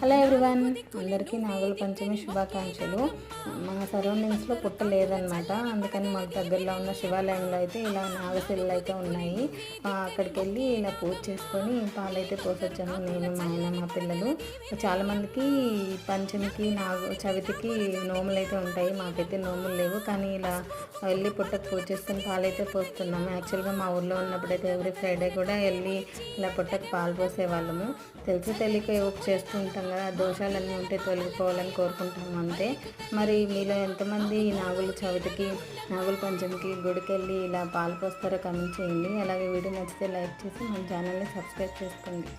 Hello everyone అందరికీ నాగుల పంచమి శుభాకాంక్షలు. సరౌండింగ్స్లో పుట్ట లేదనమాట. అందుకని మాకు దగ్గరలో ఉన్న శివాలయంలో అయితే ఇలా నాగశిల్లు అయితే ఉన్నాయి. అక్కడికి వెళ్ళి ఇలా పూజ చేసుకొని పాలైతే పోసొచ్చాము నేను మా ఆయన మా పిల్లలు. చాలామందికి పంచమికి నాగు చవితికి నోములు అయితే ఉంటాయి. మాకైతే నోములు లేవు. కానీ ఇలా వెళ్ళి పుట్టకు పూజ చేసుకొని పాలైతే పోస్తున్నాము యాక్చువల్గా మా ఊర్లో ఉన్నప్పుడైతే ఎవ్రీ ఫ్రైడే కూడా వెళ్ళి ఇలా పుట్టకు పాలు పోసేవాళ్ళము. తెలిసి తెలియక ఏవో చేస్తుంటాం కదా దోషాలన్నీ ఉంటే తొలగిపోవాలని కోరుకుంటాము అంతే. మరి మీలో ఎంతమంది నాగుల చవితికి నాగుల పంచమికి గుడికి వెళ్ళి ఇలా పాలు పోస్తారో కమెంట్ చేయండి. అలాగే వీడియో నచ్చితే లైక్ చేసి మన ఛానల్ని సబ్స్క్రైబ్ చేసుకోండి.